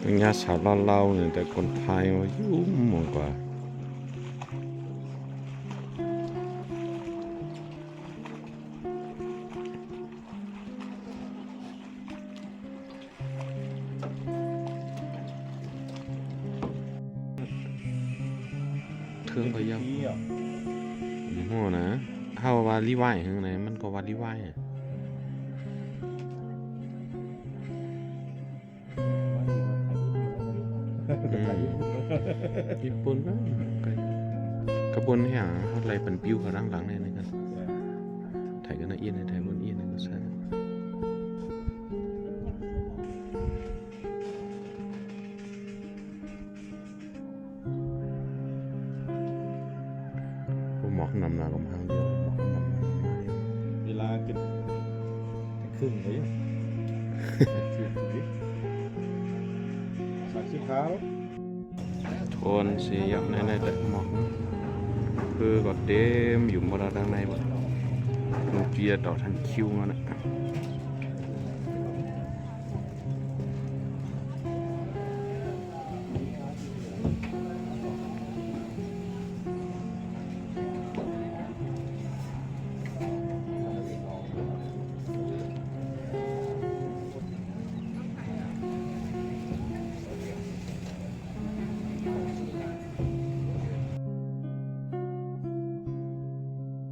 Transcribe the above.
เฮียงในนั่นแหละเสาเล่าเล่ากองปุ่นยาวคนพามกว่าหมอเป็นงานสาวเล่าเนี่ยแต่คนไทยว่ายุ่มมากกว่าเทิงก็ยังหัวนะเฮาว่าลิไวข้างในมันก็ว่าลิไหวอะ ญี่ปุ่นก็กระบวนแห่อะไรเป็นปิ้วเขาร่างหลังเนี่ยนะครับไทยก็น่าเอียนไทยบนเอียนนะก็ใช่ผมหมอกนำหนากำพังเดียวหมอกนำหนากำพังเดียวเวลาเกิดครึ่งเลยสามสิบขาว โทนสียับในในแต่หมอกคือก็เต็มอยู่หมดแล้วด้านในบ่ลูกเจียต่อทันคิวมันนะ